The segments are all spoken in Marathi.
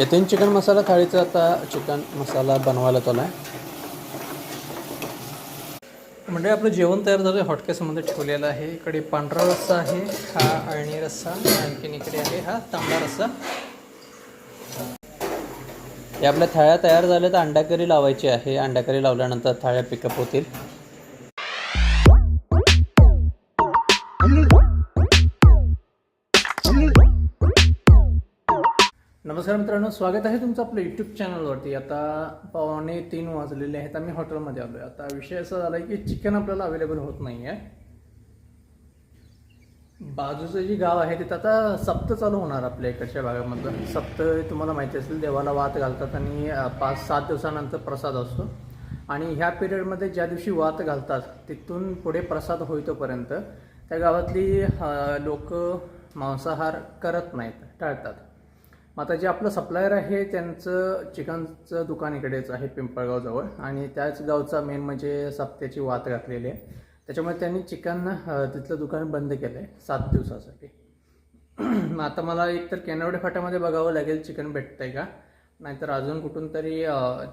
येथेन चिकन मसाला थाळीचा आता चिकन मसाला बनवायला चालू आहे. म्हणजे आपलं जेवण तयार झालं हॉटकेसमध्ये ठेवलेलं आहे. इकडे पांढरा रस्सा आहे हा अळणी रस्सा आणखीन इकडे आहे हा तांबडा रस्सा. हे आपल्या थाळ्या तयार झाल्या तर अंडाकरी लावायची आहे. अंडाकरी लावल्यानंतर थाळ्या पिकअप होतील. नमस्कार मित्रांनो स्वागत आहे तुमचं आपलं यूट्यूब चॅनलवरती आता पावणे तीन वाजलेले आहेत आम्ही हॉटेलमध्ये आलो आहे आता विषय असा झाला आहे की चिकन आपल्याला अवेलेबल होत नाही आहे बाजूचं जे गाव आहे तिथं आता सप्त चालू होणार आपल्या इकडच्या भागामधलं. सप्त तुम्हाला माहिती असेल देवाला वात घालतात आणि पाच सात दिवसानंतर प्रसाद असतो. आणि ह्या पिरियडमध्ये ज्या दिवशी वात घालतात तिथून पुढे प्रसाद होईतोपर्यंत त्या गावातली लोक मांसाहार करत नाहीत टाळतात. आता जे आपलं सप्लायर आहे त्यांचं चिकनचं दुकान इकडेच आहे पिंपळगावजवळ. आणि त्याच गावचा मेन म्हणजे सप्त्याची वात घातलेली आहे. त्याच्यामुळे त्यांनी चिकन तिथलं दुकान बंद केलं आहे सात दिवसासाठी. मग आता मला एकतर केनवडे फाट्यामध्ये बघावं लागेल चिकन भेटतं आहे का? नाहीतर अजून कुठून तरी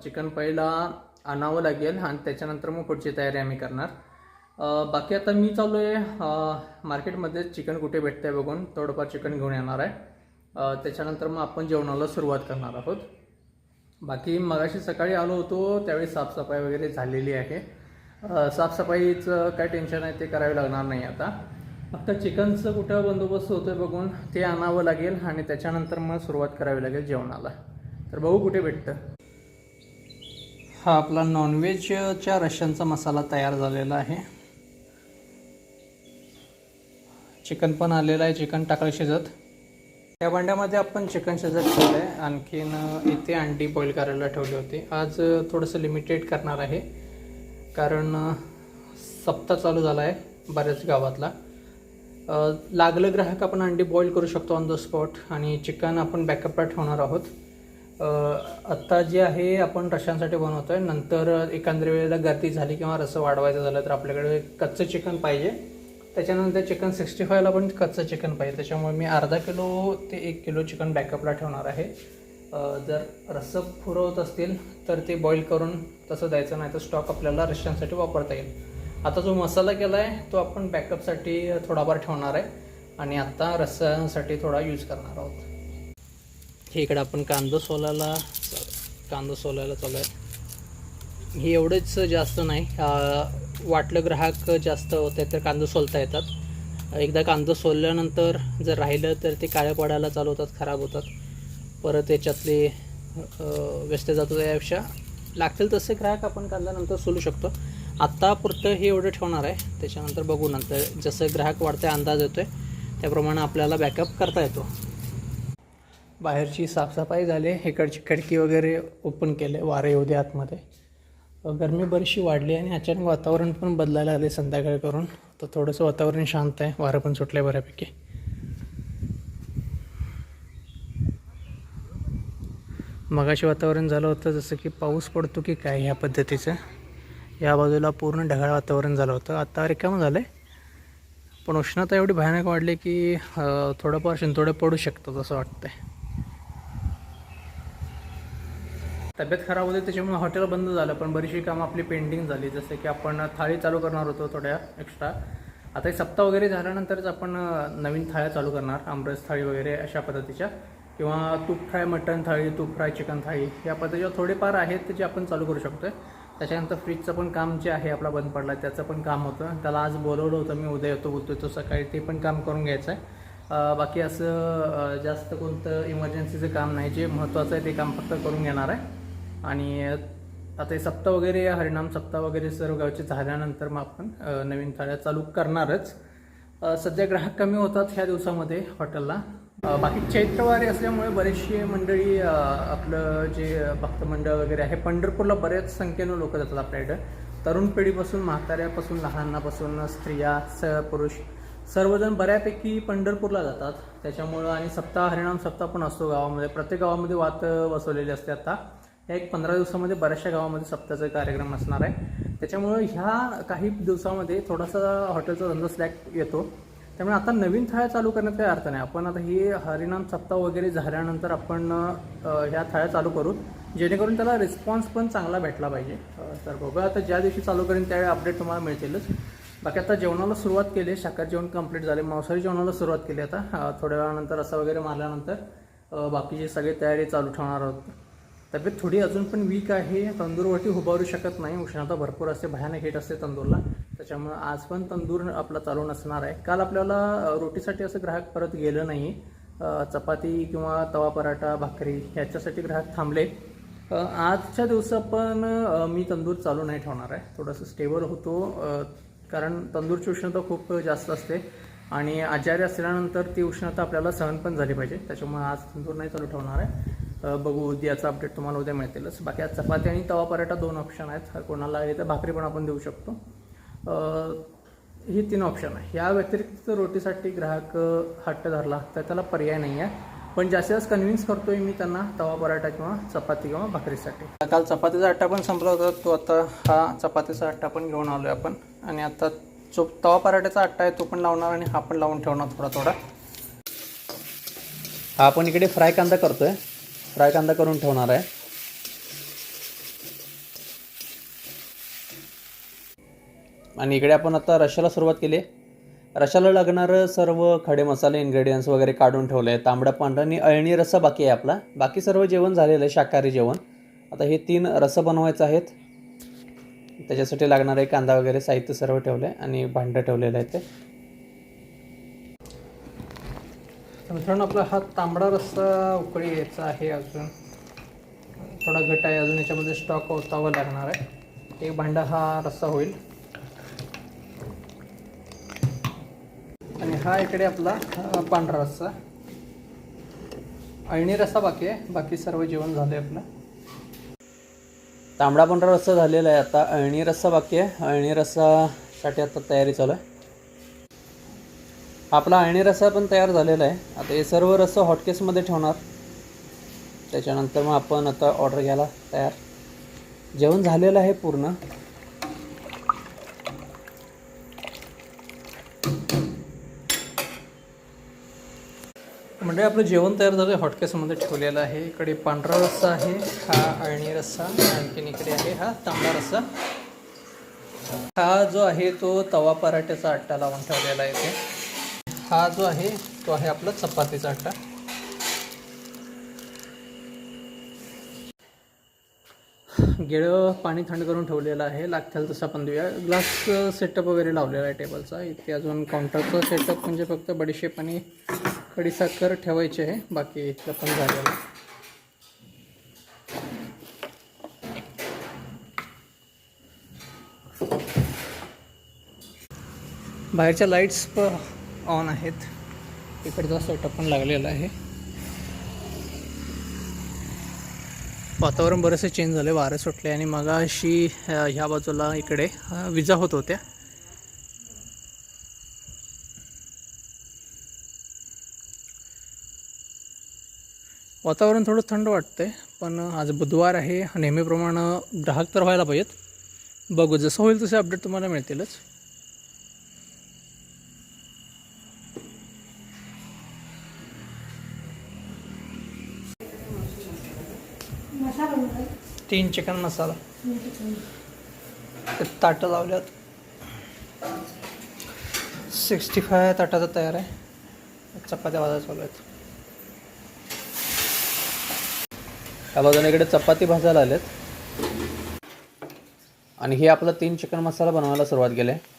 चिकन पहिला आणावं लागेल आणि त्याच्यानंतर मग पुढची तयारी आम्ही करणार. बाकी आता मी चालू आहे मार्केटमध्ये चिकन कुठे भेटतं आहे बघून थोडंफार चिकन घेऊन येणार आहे. त्याच्यानंतर मग आपण जेवणाला सुरुवात करणार आहोत. बाकी मगाशी सकाळी आलो होतो त्यावेळी साफसफाई वगैरे झालेली आहे. साफसफाईचं काय टेन्शन आहे ते करावे लागणार नाही आता. फक्त चिकनचं कुठं बंदोबस्त होतोय बघून ते आणावं लागेल आणि त्याच्यानंतर मग सुरुवात करावी लागेल जेवणाला. तर बघू कुठे भेटतं. हा आपला नॉनव्हेजच्या रश्यांचा मसाला तयार झालेला आहे. चिकन पण आलेलं आहे चिकन टाकलं शिजत. या भांड्यामध्ये आपण चिकन शिजत ठेवलं आहे आणखीन इथे अंडी बॉईल करायला ठेवली होती. आज थोडंसं लिमिटेड करणार आहे. कारण सप्ताह चालू झाला आहे बऱ्याच गावातला. लागलं ग्राहक आपण अंडी बॉईल करू शकतो ऑन द स्पॉट आणि चिकन आपण बॅकअपला ठेवणार आहोत. आत्ता जे आहे आपण रशांसाठी बनवतो आहे नंतर एखाद्या वेळेला गर्दी झाली किंवा रसं वाढवायचं झालं तर आपल्याकडे कच्चं चिकन पाहिजे. त्याच्यानंतर चिकन सिक्स्टी फायला पण कच्चं चिकन पाहिजे. त्याच्यामुळे मी अर्धा किलो ते एक किलो चिकन बॅकअपला ठेवणार आहे. जर रस्सं पुरवत असतील तर ते बॉईल करून तसं द्यायचं नाही तर स्टॉक आपल्याला रश्यांसाठी वापरता येईल. आता जो मसाला केला आहे तो आपण बॅकअपसाठी थोडाफार ठेवणार आहे. आणि आत्ता रस्स्यासाठी थोडा यूज करणार आहोत. हे इकडं आपण कांदा सोलायला कांदा सोलायला चालू आहे. हे एवढंच जास्त नाही. वाटलं ग्राहक जास्त होते तर कांदे सोलता येतात. एकदा कांदं सोलल्यानंतर जर राहिलं तर ते काळ्या पडायला चालू होतात खराब होतात. परत याच्यातले व्यस्त जातो त्यापेक्षा लागतील तसे ग्राहक आपण कांद्यानंतर सोलू शकतो. आत्ता पुरतं हे एवढं ठेवणार आहे. त्याच्यानंतर बघू नंतर जसं ग्राहक वाढते अंदाज येतो आहे त्याप्रमाणे आपल्याला बॅकअप करता येतो. बाहेरची साफसफाई झाली इकडची खिडकी वगैरे ओपन केले वारे येऊ दे आतमध्ये. गरमी बरीचशी वाढली आणि अचानक वातावरण पण बदलायला आले संध्याकाळी करून. तर थोडंसं वातावरण शांत आहे. वारं पण सुटलं आहे बऱ्यापैकी. मगाशी वातावरण झालं होतं जसं की पाऊस पडतो की काय ह्या पद्धतीचं. या बाजूला पूर्ण ढगाळ वातावरण झालं होतं. आता रिकामं झालं आहे पण उष्णता एवढी भयानक वाढली की थोडंफार शिंतोडे पडू शकतात असं वाटतं आहे तब्येत खराब होते त्याच्यामुळे हॉटेल बंद झालं पण बरीचशी कामं आपली पेंडिंग झाली. जसं की आपण थाळी चालू करणार होतो थोड्या एक्स्ट्रा आता हे सप्ताह वगैरे झाल्यानंतरच आपण नवीन थाळ्या चालू करणार आमरस थाळी वगैरे अशा पद्धतीच्या. किंवा तूप फ्राय मटण थाळी तूप फ्राय चिकन थाळी या पद्धतीच्या थोडेफार आहेत जे आपण चालू करू शकतो त्याच्यानंतर फ्रीजचं पण काम जे आहे आपला बंद पडला त्याचं पण काम होतं. त्याला आज बोलवलं होतं मी उद्या येतो बोलतो तो सकाळी ते पण काम करून घ्यायचं आहे. बाकी असं जास्त कोणतं इमर्जन्सीचं काम नाही. जे महत्त्वाचं आहे ते काम फक्त करून घेणार आहे. आणि आता हे सप्ताह वगैरे हरिणाम सप्ताह वगैरे सर्व गावचे झाल्यानंतर मग आपण नवीन थाळ्या चालू करणारच. सध्या ग्राहक कमी होतात ह्या दिवसामध्ये हॉटेलला. बाकी चैत्रवारी असल्यामुळे बरेचशी मंडळी आपलं जे भक्त मंडळ वगैरे आहे पंढरपूरला बऱ्याच संख्येनं लोक जातात आपल्याकडं तरुण पिढीपासून म्हाताऱ्यापासून लहानापासून स्त्रिया स पुरुष सर्वजण बऱ्यापैकी पंढरपूरला जातात. त्याच्यामुळं आणि सप्ताह हरिणाम सप्ताह पण असतो गावामध्ये. प्रत्येक गावामध्ये वात बसवलेली असते आता. या एक पंधरा दिवसामध्ये बऱ्याचशा गावामध्ये सप्ताहाचा कार्यक्रम असणार आहे. त्याच्यामुळं ह्या काही दिवसामध्ये थोडासा हॉटेलचा धंदा स्लॅक येतो. त्यामुळे आता नवीन थाळ्या चालू करण्यात काही अर्थ नाही. आपण आता ही हरिनाम सप्ताह वगैरे झाल्यानंतर आपण ह्या थाळ्या चालू करू जेणेकरून त्याला रिस्पॉन्स पण चांगला भेटला पाहिजे. तर बघा आता ज्या दिवशी चालू करेन त्यावेळी अपडेट तुम्हाला मिळतीलच. बाकी आता जेवणाला सुरुवात केली आहे जेवण कंप्लीट झाले मांसाहारी जेवणाला सुरुवात केली आता. थोड्या वेळानंतर असं वगैरे मारल्यानंतर बाकीची सगळी तयारी चालू ठेवणार आहोत. तब्येत थोडी अजून पण वीक आहे. तंदूरवरती उभारू शकत नाही. उष्णता भरपूर असते. भयानक हिट असते तंदूरला. त्याच्यामुळं आज पण तंदूर आपला चालू नसणार आहे. काल आपल्याला रोटीसाठी असं ग्राहक परत गेलं नाही. चपाती किंवा तवा पराठा भाकरी ह्याच्यासाठी ग्राहक थांबले. आजच्या दिवसा पण मी तंदूर चालू नाही ठेवणार आहे. थोडंसं स्टेबल होतो. कारण तंदूरची उष्णता खूप जास्त असते. आणि आजारी असल्यानंतर ती उष्णता आपल्याला सहन पण झाली पाहिजे. त्याच्यामुळे आज तंदूर नाही चालू ठेवणार आहे. बघू उद्याचा अपडेट तुम्हाला उद्या मिळतीलच बाकी आज चपाती आणि तवा पराठा दोन ऑप्शन आहेत. हर कोणाला आहे तर भाकरी पण आपण देऊ शकतो. अ, ही तीन ऑप्शन आहे. या व्यतिरिक्त रोटीसाठी ग्राहक हट्ट धरला तर त्याला पर्याय नाही आहे पण जास्तीत जास्त कन्व्हिन्स करतोय मी त्यांना तवा पराठा किंवा चपाती किंवा भाकरीसाठी. काल चपातीचा आट्टा पण संपला होता. तो आता हा चपातीचा आट्टा पण घेऊन आलोय आपण. आणि आता जो तवा पराठ्याचा आट्टा आहे तो पण लावणार आणि हा पण लावून ठेवणार थोडा थोडा हा आपण इकडे फ्राय कांदा करतोय. फ्राय कांदा करून ठेवणार आहे. आणि इकडे आपण आता रशाला सुरुवात केली. आहे रशाला लागणारं सर्व खडे मसाले इन्ग्रेडियंट्स वगैरे काढून ठेवले. आहे तांबडा पांढरा आणि अळणी रस्सा बाकी आहे आपला. बाकी सर्व जेवण झालेलं आहे शाकाहारी जेवण. आता हे तीन रस्सा बनवायचं आहेत. त्याच्यासाठी लागणारे कांदा वगैरे साहित्य सर्व ठेवलं आहे आणि भांडं ठेवलेलं आहे ते तर मित्रांनो आपला हा तांबडा रस्सा उकळी यायचा आहे अजून. थोडा घट आहे अजून याच्यामध्ये स्टॉक ओतावा लागणार आहे. एक भांडा हा रस्सा होईल. आणि हा इकडे आपला पांढरा रस्सा. अळणी रस्सा बाकी आहे बाकी सर्व जेवण झालं आहे आपलं. तांबडा पांढरा रस्सा झालेला आहे आता. अळणी रस्सा बाकी आहे. अळणी रस्सासाठी आता तयारी चालू आहे. आपला अळणी रस्सा पण तयार झालेला आहे. आता हे सर्व रस्सा हॉटकेसमध्ये ठेवणार. त्याच्यानंतर मग आपण आता ऑर्डर घ्यायला तयार. जेवण झालेलं आहे पूर्ण. म्हणजे आपलं जेवण तयार झालं हॉटकेसमध्ये ठेवलेलं आहे. इकडे पांढरा रस्सा आहे. हा अळणी रस्सा. आणखीन इकडे आहे हा तांबडा रस्सा. हा जो आहे तो तवा पराठ्याचा आट्टा लावून ठेवलेला आहे ते हा जो आहे तो आहे आपला चपातीचा आटा. गेळं पाणी थंड करून ठेवलेलं आहे. लागतील तसं आपण देऊया. ग्लास सेटअप वगैरे लावलेला आहे टेबलचा. इथे अजून काउंटरचं सेटअप म्हणजे फक्त बडीशेप आणि कडीसाखर ठेवायची आहे. बाकी इथलं पण झालेलं आहे. बाहेरच्या लाईट्स पण ऑन आहेत. इकडचा सेटअप पण लागलेला आहे. वातावरण बरेचसे चेंज झाले वारे सुटले आणि मग अशी ह्या बाजूला इकडे विजा होत होत्या. वातावरण थोडं थंड वाटतंय पण आज बुधवार आहे. नेहमीप्रमाणे ग्राहक तर व्हायला पाहिजेत. बघू जसं होईल तसे अपडेट तुम्हाला मिळतीलच. तीन चिकन मसाला. ताटं लावल्यात. सिक्स्टी फाय ताटाचा तयार आहे. चपात्या भाजा चालू आहेत. त्या बाजूने इकडे चपाती भाजायला आलेत. आणि हे आपलं तीन चिकन मसाला बनवायला सुरुवात केली आहे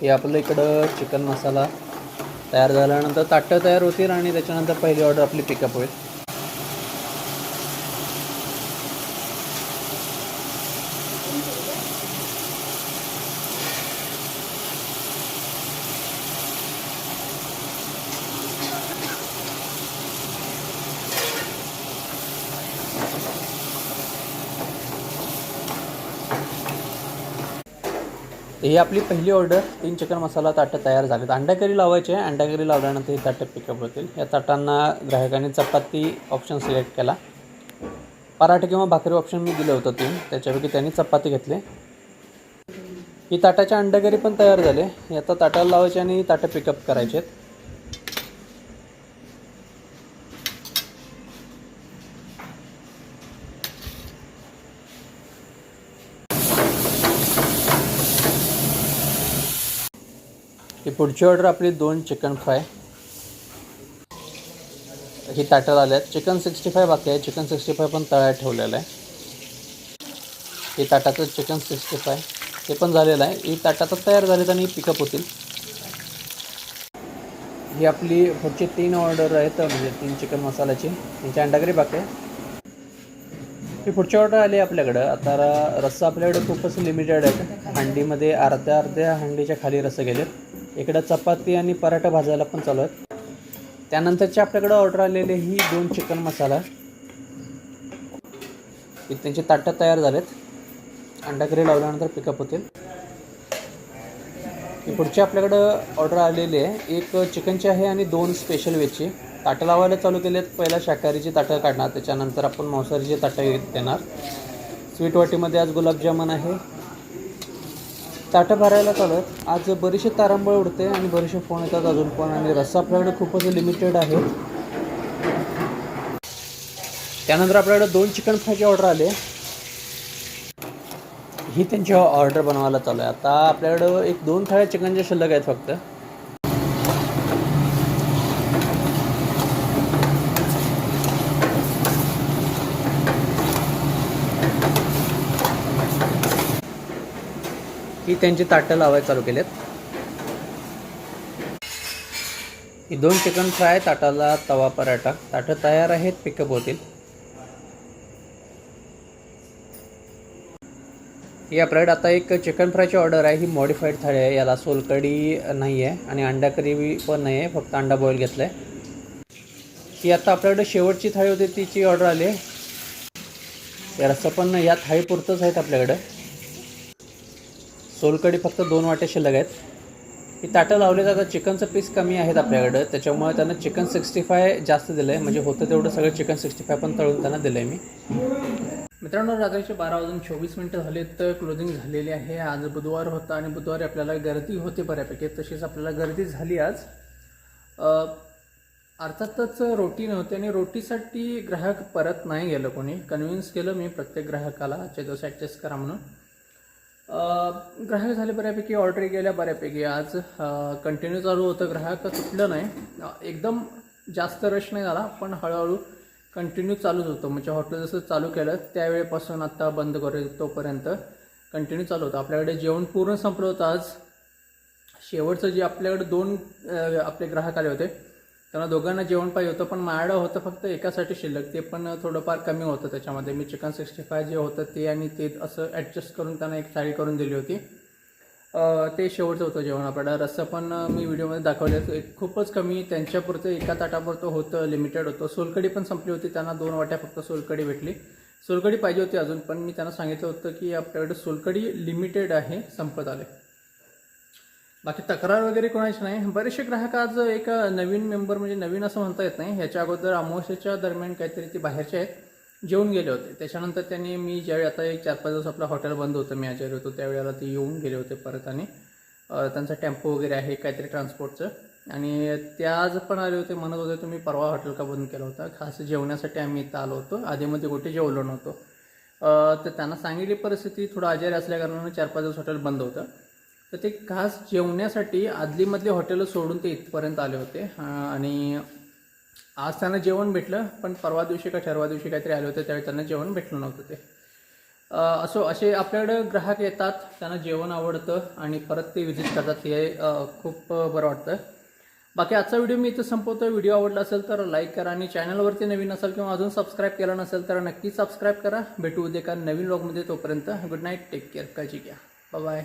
हे आपलं इकडं चिकन मसाला तयार झाल्यानंतर ताटं तयार होतील आणि त्याच्यानंतर पहिली ऑर्डर आपली पिकअप होईल. ही आपली पहिली ऑर्डर तीन चिकन मसाला ताटं तयार झालेत. अंडा करी लावायचे आहे अंडा करी लावल्यानंतर ही ताटं पिकअप होतील. या ताटांना ग्राहकांनी चपाती ऑप्शन सिलेक्ट केला. पराठे किंवा भाकरी ऑप्शन मी दिलं होतं तीन त्याच्यापैकी त्यांनी चपाती घेतली. ही ताटाच्या अंडगरी पण तयार झाले. आता ताटाला लावायचे आणि ताटं पिकअप करायचे आहेत ही पुढची ऑर्डर आपली दोन चिकन फ्राय ही ताटाला आल्या आहेत चिकन सिक्स्टी फाय बाकी आहे. चिकन सिक्स्टी फाय पण तळ्यात ठेवलेलं आहे. हे ताटाचं चिकन सिक्स्टी फाय ते पण झालेलं आहे. ही ताटाचं तयार झालेत आणि पिकअप होतील. ही आपली पुढची तीन ऑर्डर आहेत म्हणजे तीन चिकन मसाल्याची. त्यांची अंडागरी बाकी आहे. ही पुढची ऑर्डर आली आहे आपल्याकडं. आता रस्सा आपल्याकडे खूपच लिमिटेड आहे हंडीमध्ये अर्ध्या अर्ध्या हंडीच्या खाली रस्से गेलेत. इकडं चपाती आणि पराठा भाजायला पण चालू आहेत. त्यानंतरची आपल्याकडं ऑर्डर आलेली ही दोन चिकन मसाला त्यांचे त्यांची ताटं तयार झालेत. अंडाकरी लावल्यानंतर पिकअप होतील. पुढची आपल्याकडं ऑर्डर आलेली आहे. एक चिकनची आहे आणि दोन स्पेशल वेजची ताटं लावायला चालू केले आहेत पहिला शाकाहारीची ताटं काढणार. त्याच्यानंतर आपण मांसाहारीची ताटं देणार. स्वीट वाटीमध्ये आज गुलाबजामुन आहे. ताटं भरायला चालू आज बरीचशी तारांबळ उडते आणि बरेचसे फोन येतात अजून पण आणि रस्सा आपल्याकडे खूपच लिमिटेड आहे. त्यानंतर आपल्याकडे दोन चिकन फ्रायची ऑर्डर आले. ही त्यांची ऑर्डर बनवायला चालू आहे. आता आपल्याकडं एक दोन थाळ्या चिकनच्या शिल्लक आहेत फक्त. त्यांची ताटं लावायला चालू केलेत. ही दोन चिकन फ्राय ताटाला तवा पराठा. ताटं तयार आहेत पिकअप होतील. ही आपल्याकडे आता एक चिकन फ्रायची ऑर्डर आहे. ही मॉडिफाईड थाळी आहे. याला सोलकडी नाही आहे आणि अंडा करी पण नाही आहे फक्त अंडा बॉईल घेतला आहे ही आता आपल्याकडे शेवटची थाळी होती. तिची ऑर्डर आली आहे. रस्सा पण या थाळीपुरतंच आहेत आपल्याकडं. सोलकडी फक्त दोन वाटे शिल्लक आहेत. ही ताटं लावले जातात. चिकनचं पीस कमी आहेत आपल्याकडं. त्याच्यामुळे त्यांना चिकन सिक्स्टी फाय जास्त दिलं आहे म्हणजे होतं तेवढं सगळं चिकन सिक्स्टी फाय पण तळून त्यांना दिलं आहे मी. मित्रांनो रात्रीचे बारा वाजून चोवीस मिनटं झाले तर क्लोजिंग झालेली आहे. आज बुधवार होता आणि बुधवारी आपल्याला गर्दी होते बऱ्यापैकी. तशीच आपल्याला गर्दी झाली आज. अर्थातच रोटी नव्हती आणि रोटीसाठी ग्राहक परत नाही गेलं कोणी. कन्व्हिन्स केलं मी प्रत्येक ग्राहकाला. चेदोस ॲडजस्ट करा म्हणून. ग्राहक झाले बऱ्यापैकी ऑर्डरी गेल्या बऱ्यापैकी. आज कंटिन्यू चालू होतं ग्राहक तुटलं नाही. एकदम जास्त रश नाही झाला पण हळूहळू कंटिन्यू चालूच होतं. म्हणजे हॉटेल जसं चालू केलं त्यावेळेपासून आत्ता बंद करेल तोपर्यंत कंटिन्यू चालू होतं. आपल्याकडे जेवण पूर्ण संपलं होतं आज. शेवटचं जे आपल्याकडे दोन आपले ग्राहक आले होते त्यांना दोघांना जेवण पाहिजे होतं पण माझ्याकडं होतं फक्त एकासाठी शिल्लक. ते पण थोडंफार कमी होतं त्याच्यामध्ये. मी चिकन सिक्स्टी फाय जे होतं ते आणि ते असं ॲडजस्ट करून त्यांना एक थाळी करून दिली होती. ते शेवटचं होतं जेवण आपल्याला. रस्सा पण मी व्हिडिओमध्ये दाखवले. होते खूपच कमी त्यांच्यापुरतं एका ताटापुरतं होतं लिमिटेड होतं. सोलकडी पण संपली होती. त्यांना दोन वाट्या फक्त सोलकडी भेटली. सोलकडी पाहिजे होती अजून पण मी त्यांना सांगितलं होतं की आपल्याकडे सोलकडी लिमिटेड आहे संपत आले बाकी तक्रार वगैरे कोणाची नाही. बरेचसे ग्राहक आज एक नवीन मेंबर म्हणजे नवीन असं म्हणता येत नाही. ह्याच्या अगोदर अमावस्येच्या दरम्यान काहीतरी ते बाहेरचे आहेत. जेवून गेले होते. त्याच्यानंतर त्यांनी मी ज्यावेळी आता एक चार पाच दिवस आपलं हॉटेल बंद होतं मी आजारी होतो त्यावेळेला ते येऊन गेले होते परत आणि त्यांचा टेम्पो वगैरे आहे काहीतरी ट्रान्सपोर्टचं आणि ते आज पण आले होते म्हणत होते तुम्ही परवा हॉटेल का बंद केला होता? खास जेवण्यासाठी आम्ही इथं आलो होतो. आधीमध्ये कुठे जेवलो नव्हतो. तर त्यांना सांगितली परिस्थिती थोडं आजारी असल्याकारणानं चार पाच दिवस हॉटेल बंद होतं. तर ते खास जेवण्यासाठी आदलीमधले हॉटेलं सोडून ते इथपर्यंत आले होते. आणि आज त्यांना जेवण भेटलं पण परवा दिवशी का ठरवा दिवशी काहीतरी आले होते त्यावेळी त्यांना जेवण भेटलं नव्हतं ते. असो असे आपल्याकडं ग्राहक येतात त्यांना जेवण आवडतं आणि परत ते व्हिजिट करतात हे खूप बरं वाटतं बाकी आजचा व्हिडिओ मी इथं संपवतो व्हिडिओ आवडला असेल तर लाईक करा आणि चॅनलवरती नवीन असाल किंवा अजून सबस्क्राईब केला नसेल तर नक्की सबस्क्राईब करा. भेटू उद्या का नवीन ब्लॉगमध्ये तोपर्यंत. गुड नाईट टेक केअर काळजी घ्या. Bye